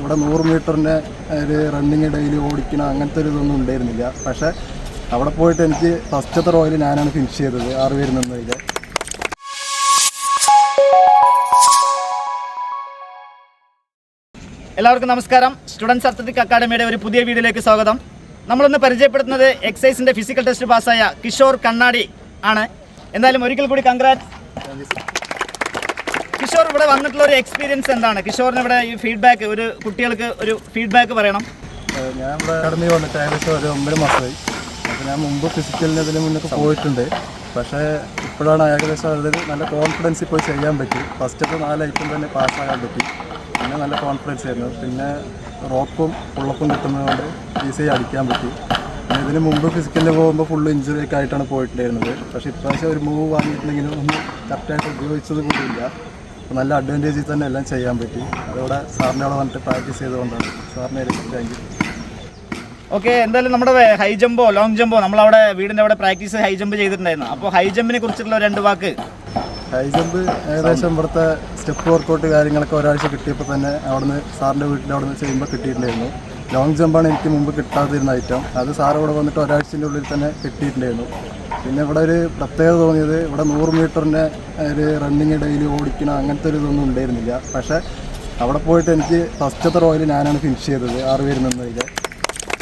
ഇവിടെ നൂറ് മീറ്ററിന്റെ ഒരു റണ്ണിങ് ഡെയിലി ഓടിക്കണം അങ്ങനത്തെ ഒരു ഇതൊന്നും ഉണ്ടായിരുന്നില്ല. പക്ഷെ അവിടെ പോയിട്ട് എനിക്ക് ഫസ്റ്റത്തെ റോയിൽ ഞാനാണ് ഫിനിഷ് ചെയ്തത് ആറ് പേര് നിന്നതിൽ എല്ലാവർക്കും നമസ്കാരം. സ്റ്റുഡൻസ് അത്ലറ്റിക് അക്കാഡമിയുടെ ഒരു പുതിയ വീഡിയോയിലേക്ക് സ്വാഗതം. നമ്മളിന്ന് പരിചയപ്പെടുത്തുന്നത് എക്സൈസിന്റെ ഫിസിക്കൽ ടെസ്റ്റ് പാസ്സായ കിഷോർ കണ്ണാടി ആണ്. എന്തായാലും ഒരിക്കൽ കൂടി കൺഗ്രാറ്റ് കിഷോർ ഇവിടെ വന്നിട്ടുള്ള ഒരു എക്സ്പീരിയൻസ് എന്താണ്? കിഷോറിന് ഇവിടെ ഈ ഫീഡ്ബാക്ക് ഒരു കുട്ടികൾക്ക് ഒരു ഫീഡ്ബാക്ക് പറയണം. ഞാൻ ഇവിടെ അക്കാഡമി വന്നിട്ട് ഏകദേശം ഒരു ഒമ്പത് മാസമായി. അപ്പോൾ ഞാൻ മുമ്പ് ഫിസിക്കലിന് ഇതിന് മുന്നൊക്കെ പോയിട്ടുണ്ട്. പക്ഷേ ഇപ്പോഴാണ് ഏകദേശം അതിൽ നല്ല കോൺഫിഡൻസ് ഇപ്പോൾ ചെയ്യാൻ പറ്റി. ഫസ്റ്റത്തെ നാല് ഐറ്റം തന്നെ പാസ്സാകാൻ പറ്റി. പിന്നെ നല്ല കോൺഫിഡൻസ് ആയിരുന്നു. പിന്നെ റോപ്പും പുള്ളപ്പും കിട്ടുന്നതുകൊണ്ട് ഈസിയായി അടിക്കാൻ പറ്റി. ഇതിന് മുമ്പ് ഫിസിക്കലിന് പോകുമ്പോൾ ഫുള്ള് ഇഞ്ചുറി ഒക്കെ ആയിട്ടാണ് പോയിട്ടുണ്ടായിരുന്നത്. പക്ഷേ ഇപ്രാവശ്യം ഒരു മൂവ് വാങ്ങിയിട്ടുണ്ടെങ്കിലും ഒന്നും കറക്റ്റായിട്ട് ഉപയോഗിച്ചത് കൂടിയില്ല നല്ല അഡ്വാന്റേജിൽ തന്നെ എല്ലാം ചെയ്യാൻ പറ്റി. അതോടെ സാറിന്റെ അവിടെ വന്നിട്ട് പ്രാക്ടീസ് ചെയ്തുകൊണ്ടാണ്. സാറിനെ താങ്ക് യു ഓക്കെ എന്തായാലും നമ്മുടെ ഹൈ ജമ്പോ ലോങ് ജമ്പോ നമ്മളവിടെ വീടിന്റെ അവിടെ പ്രാക്ടീസ് ഹൈ ജമ്പ് ചെയ്തിട്ടുണ്ടായിരുന്നു. അപ്പോൾ ഹൈ ജമ്പിനെ കുറിച്ചിട്ടുള്ള രണ്ട് വാക്ക്. ഹൈ ജമ്പ് ഏകദേശം ഇവിടുത്തെ സ്റ്റെപ്പ് വർക്കൗട്ട് കാര്യങ്ങളൊക്കെ ഒരാഴ്ച കിട്ടിയപ്പോൾ തന്നെ അവിടുന്ന് സാറിന്റെ വീട്ടിൽ അവിടുന്ന് ചെയ്യുമ്പോൾ കിട്ടിയിട്ടുണ്ടായിരുന്നു. ലോങ് ജമ്പാണ് എനിക്ക് മുമ്പ് കിട്ടാതിരുന്ന ഐറ്റം അത് സാർ ഇവിടെ വന്നിട്ട് ഒരാഴ്ചന്റെ ഉള്ളിൽ തന്നെ കിട്ടിയിട്ടുണ്ടായിരുന്നു. പിന്നെ ഇവിടെ ഒരു പ്രത്യേകത തോന്നിയത് ഇവിടെ നൂറ് മീറ്ററിന്റെ ഒരു റണ്ണിങ് ഡെയിലി ഓടിക്കണം അങ്ങനത്തെ ഒരു ഇതൊന്നും ഉണ്ടായിരുന്നില്ല. പക്ഷേ അവിടെ പോയിട്ട് എനിക്ക് ഫസ്റ്റത്തെ റോയിൽ ഞാനാണ് ഫിനിഷ് ചെയ്തത് ആറ് പേര് നിന്നതിൽ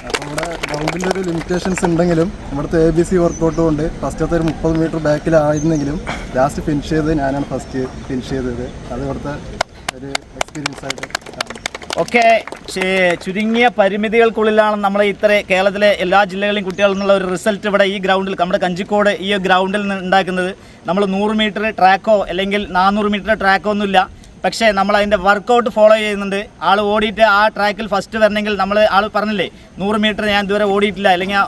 അപ്പോൾ ഇവിടെ ഗ്രൗണ്ടിന്റെ ഒരു ലിമിറ്റേഷൻസ് ഉണ്ടെങ്കിലും ഇവിടുത്തെ എ ബി സി വർക്കൗട്ട് കൊണ്ട് ഫസ്റ്റത്തെ ഒരു മുപ്പത് മീറ്റർ ബാക്കിലായിരുന്നെങ്കിലും ലാസ്റ്റ് ഫിനിഷ് ചെയ്തത് ഞാനാണ് ഫസ്റ്റ് ഫിനിഷ് ചെയ്തത്. അത് ഇവിടുത്തെ ഒരു എക്സ്പീരിയൻസ് ആയിട്ട് ഒക്കെ ചുരുങ്ങിയ പരിമിതികൾക്കുള്ളിലാണ് നമ്മൾ ഇത്ര കേരളത്തിലെ എല്ലാ ജില്ലകളിലും കുട്ടികളിൽ നിന്നുള്ള ഒരു റിസൾട്ട് ഇവിടെ ഈ ഗ്രൗണ്ടിൽ നമ്മുടെ കഞ്ചിക്കോട് ഈ ഗ്രൗണ്ടിൽ ഉണ്ടാക്കുന്നത്. നമ്മൾ നൂറ് മീറ്റർ ട്രാക്കോ അല്ലെങ്കിൽ നാനൂറ് മീറ്റർ ട്രാക്കോ ഒന്നുമില്ല. പക്ഷേ നമ്മൾ അതിന്റെ വർക്കൗട്ട് ഫോളോ ചെയ്യുന്നുണ്ട്. ആൾ ഓടിയിട്ട് ആ ട്രാക്കിൽ ഫസ്റ്റ് വരണമെങ്കിൽ നമ്മൾ ആൾ പറഞ്ഞില്ലേ നൂറ് മീറ്റർ ഞാൻ ഇതുവരെ ഓടിയിട്ടില്ല അല്ലെങ്കിൽ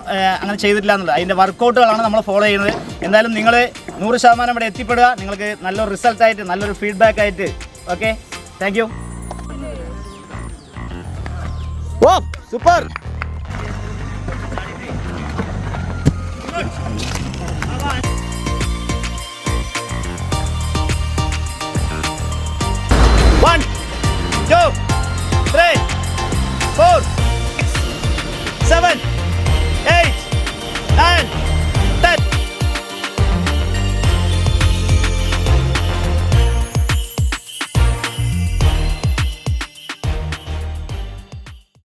അങ്ങനെ ചെയ്തിട്ടില്ല എന്നുള്ളത്. അതിന്റെ വർക്കൗട്ടുകളാണ് നമ്മൾ ഫോളോ ചെയ്യുന്നത്. എന്തായാലും നിങ്ങൾ നൂറ് ശതമാനം ഇവിടെ എത്തിപ്പെടുക. നിങ്ങൾക്ക് നല്ലൊരു റിസൾട്ടായിട്ട് നല്ലൊരു ഫീഡ്ബാക്ക് ആയിട്ട് okay? Thank oh super one two